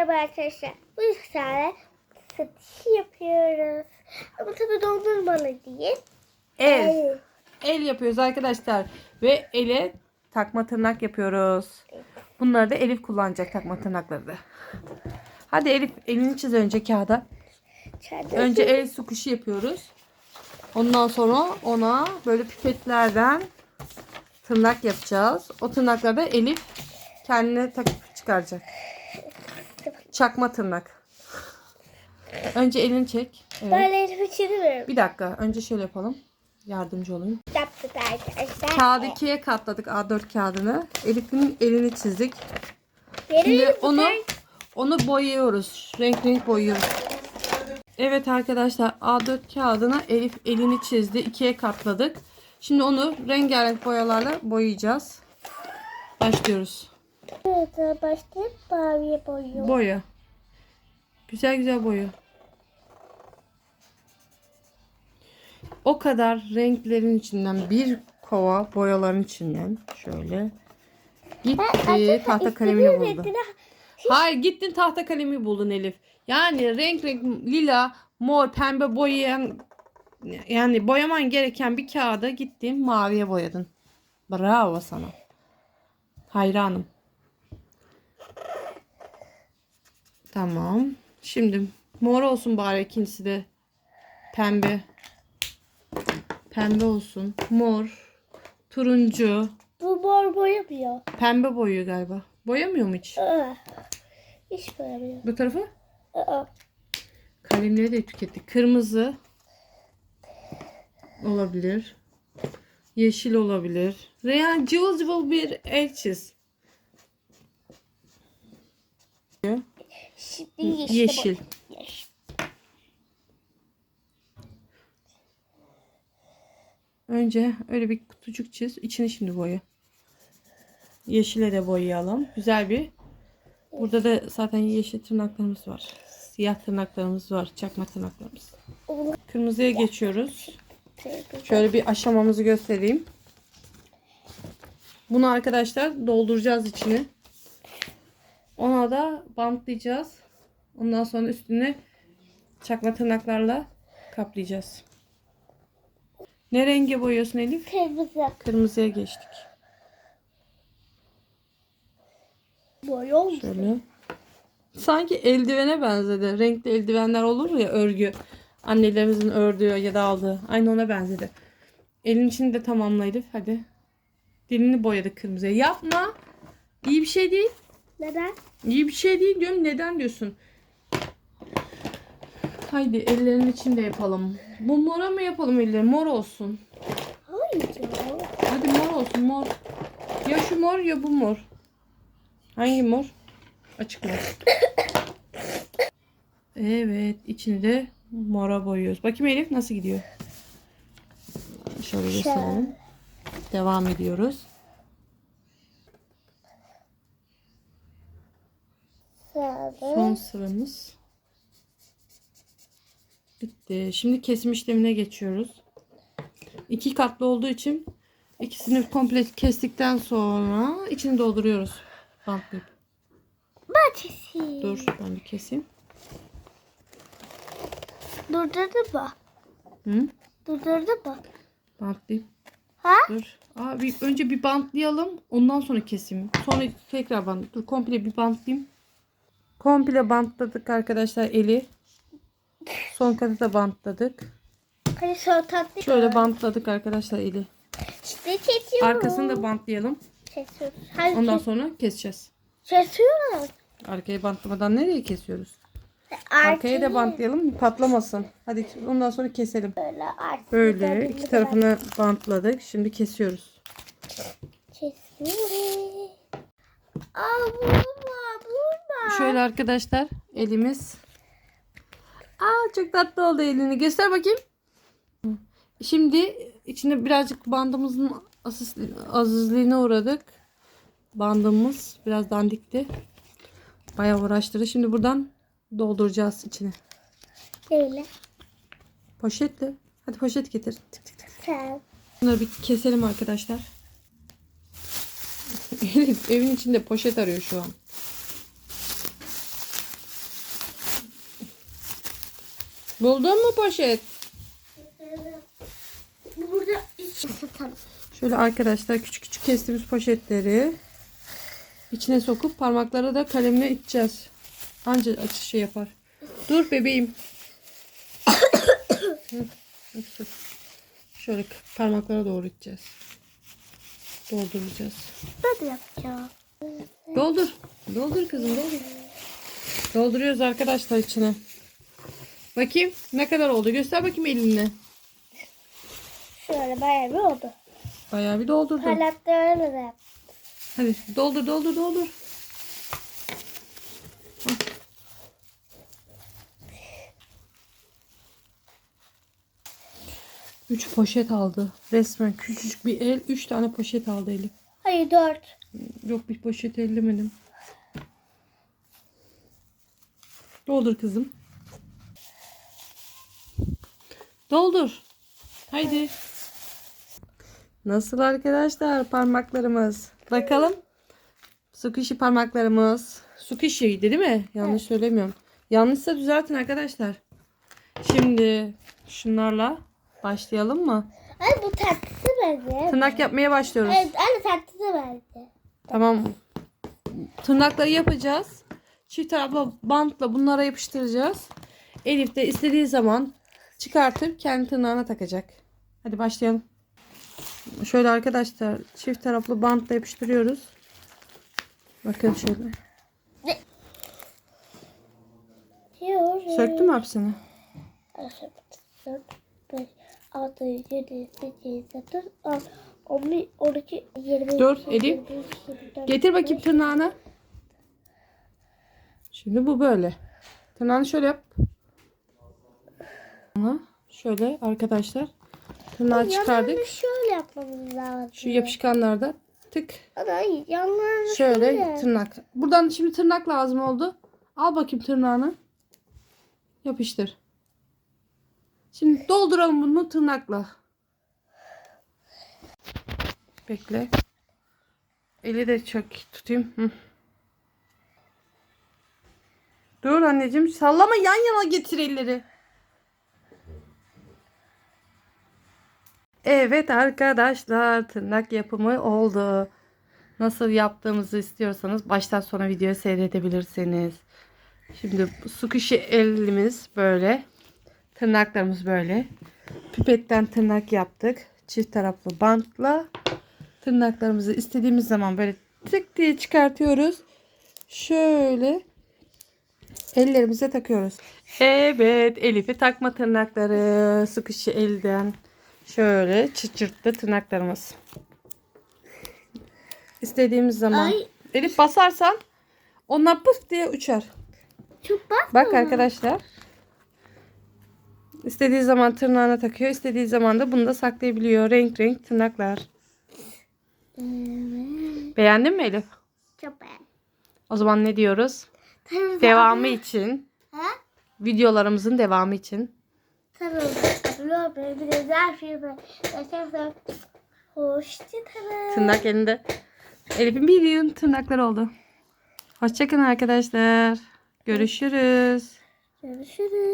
Merhaba arkadaşlar. Bu sefer satış yapıyoruz. Ama tabii dondurmalı değil. El. El yapıyoruz arkadaşlar. Ve ele takma tırnak yapıyoruz. Bunları da Elif kullanacak takma tırnakları da. Hadi Elif elini çiz önce kağıda. İçeride Önce el su kuşu yapıyoruz. Ondan sonra ona böyle pipetlerden tırnak yapacağız. O tırnakları da Elif kendine takıp çıkaracak. Çakma tırnak. Önce elini çek. Evet. böyle çiziyorum. Bir dakika. Önce şöyle yapalım. Yardımcı olayım. Yaptık arkadaşlar. Kağıdı ikiye katladık A4 kağıdını. Elif'in elini çizdik. Şimdi onu onu boyuyoruz. Renk renk boyuyoruz. Evet arkadaşlar A4 kağıdına Elif elini çizdi. ikiye katladık. Şimdi onu rengarenk boyalarla boyayacağız. Başlıyoruz. Evet, başlayıp maviye boyuyorum. Boya. Güzel güzel boya. O kadar renklerin içinden bir kova boyaların içinden şöyle gitti tahta kalemini buldu. Hayır gittin tahta kalemi buldun Elif. Yani renk renk lila, mor, pembe boyayan yani boyaman gereken bir kağıda gittin maviye boyadın. Bravo sana. Hayranım. Tamam. Şimdi mor olsun bari ikincisi de. Pembe. Pembe olsun. Mor. Turuncu. Bu mor boyamıyor. Pembe boyuyor galiba. Boyamıyor mu hiç? Aa, hiç boyamıyor. Bu tarafa? Aa, Kalemleri de tükettik. Kırmızı olabilir. Yeşil olabilir. Reyhan cıvıl cıvıl bir el çiz. Şimdi yeşil. Yeşil. Yeşil. Önce öyle bir kutucuk çiz. İçini şimdi boya. Yeşile de boyayalım. Güzel bir. Burada da zaten yeşil tırnaklarımız var. Siyah tırnaklarımız var. Çakma tırnaklarımız. Kırmızıya geçiyoruz. Şöyle bir aşamamızı göstereyim. Bunu arkadaşlar dolduracağız içine. Ona da bantlayacağız. Ondan sonra üstüne çakma tırnaklarla kaplayacağız. Ne renge boyuyorsun Elif? Kırmızı. Kırmızıya geçtik. Boy olmuş. Şöyle. Sanki eldivene benzedi. Renkli eldivenler olur ya örgü. Annelerimizin ördüğü ya da aldığı. Aynı ona benzedi. Elin içini de tamamla Elif. Hadi. Dilini boyadık kırmızıya. Yapma. İyi bir şey değil. Neden? İyi bir şey değil diyorum. Neden diyorsun? Haydi ellerin içinde yapalım. Bu mora mı yapalım elleri? Mor olsun. Hayır ya. Hadi mor olsun mor. Ya şu mor ya bu mor. Hangi mor? Açık mor. Evet içini de mora boyuyoruz. Bakayım Elif nasıl gidiyor? Şöyle gösterelim. Devam ediyoruz. Sarı. Son sıramız. Bitti. Şimdi kesim işlemine geçiyoruz. İki katlı olduğu için ikisini komple kestikten sonra içini dolduruyoruz. Bantlayıp. Bahçesi. Dur ben bir keseyim. Durdurdu mu? Hı? Durdurdu mu? Bantlayıp. Ha? Dur. Aa, bir, önce bir bantlayalım. Ondan sonra keseyim. Sonra tekrar bant. Dur komple bir bantlayayım. Komple bantladık arkadaşlar eli. Son katı da bantladık. Hani son tatlı. Şöyle bantladık arkadaşlar eli. İşte kesiyorum. Arkasını da bantlayalım. Kesiyoruz. Ondan kes- sonra keseceğiz. kesiyoruz. Arkayı bantlamadan nereye kesiyoruz? Arkayı Arkaya da bantlayalım patlamasın. Hadi ondan sonra keselim. Böyle artık. Böyle iki tarafını bantladık. Şimdi kesiyoruz. Kesiyoruz. Aa vurma vurma. Şöyle arkadaşlar elimiz. Aa çok tatlı oldu elini. Göster bakayım. Şimdi içine birazcık bandımızın azizliğine uğradık. Bandımız biraz dandikti. Bayağı uğraştırdı. Şimdi buradan dolduracağız içine. Böyle. Poşetle. Hadi poşet getir. Tık tık tık. Bunları bir keselim arkadaşlar. Elif evin içinde poşet arıyor şu an. Buldun mu poşet? Burada iç satalım. Şöyle arkadaşlar küçük küçük kestiğimiz poşetleri içine sokup parmaklara da kalemle iteceğiz. Anca açış şey yapar. Dur bebeğim. Şöyle parmaklara doğru iteceğiz. Dolduracağız. Ben de yapacağım. Doldur. Doldur kızım doldur. Dolduruyoruz arkadaşlar içine. Bakayım ne kadar oldu. Göster bakayım elinle. Şöyle bayağı bir oldu. Bayağı bir doldurdum. Parlattı öyle de yap. Hadi doldur doldur doldur. Üç poşet aldı. Resmen küçücük bir el. Üç tane poşet aldı Elif. Hayır dört. Yok bir poşet ellemedim. Doldur kızım. Doldur. Haydi. Nasıl arkadaşlar parmaklarımız? Bakalım. Su kişi parmaklarımız. Su kişiydi değil mi? Yanlış söylemiyorum. Yanlışsa düzeltin arkadaşlar. Şimdi şunlarla başlayalım mı? Ay bu tatlısı bence. Tırnak yapmaya başlıyoruz. Evet anne tatlısı bence. Tamam. Tırnakları yapacağız. Çift taraflı bantla bunlara yapıştıracağız. Elif de istediği zaman çıkartıp kendi tırnağına takacak. Hadi başlayalım. Şöyle arkadaşlar çift taraflı bantla yapıştırıyoruz. Bakın şöyle. Söktün mü hepsini? Altı, yedi, sekiz, dokuz, on, on bir, on iki, yirmi. Dur, Elif. Getir bakayım tırnağını. Şimdi bu böyle. Tırnağını şöyle yap. Ama Şöyle arkadaşlar. Tırnağı çıkardık. Şöyle yapmamız lazım. Şu yapışkanlarda tık yanlarını Şöyle şöyle. tırnak. Buradan şimdi tırnak lazım oldu. Al bakayım tırnağını. Yapıştır. Şimdi dolduralım bunu tırnakla. Bekle. Eli de çok tutayım. Hı. Dur anneciğim sallama yan yana getir elleri. Evet arkadaşlar tırnak yapımı oldu. Nasıl yaptığımızı istiyorsanız baştan sona videoyu seyredebilirsiniz. Şimdi su kişi elimiz böyle. Tırnaklarımız böyle. Pipetten tırnak yaptık. Çift taraflı bantla tırnaklarımızı istediğimiz zaman böyle tık diye çıkartıyoruz. Şöyle ellerimize takıyoruz. Evet Elif'i takma tırnakları su kişi elden şöyle çıçırttı tırnaklarımız. İstediğimiz zaman. Ay. Elif basarsan onlar pıf diye uçar. Çok bak. Bak arkadaşlar. İstediği zaman tırnağına takıyor. istediği zaman da bunu da saklayabiliyor. Renk renk tırnaklar. Evet. Beğendin mi Elif? Çok beğendim. O zaman ne diyoruz? Devamı için. Ha? Videolarımızın devamı için. Tabii. Lo bir var. Arkadaşlar hoşçakalın. Tırnak elinde. Elif'in bir yığın tırnakları oldu. Hoşçakalın arkadaşlar. Görüşürüz. Görüşürüz.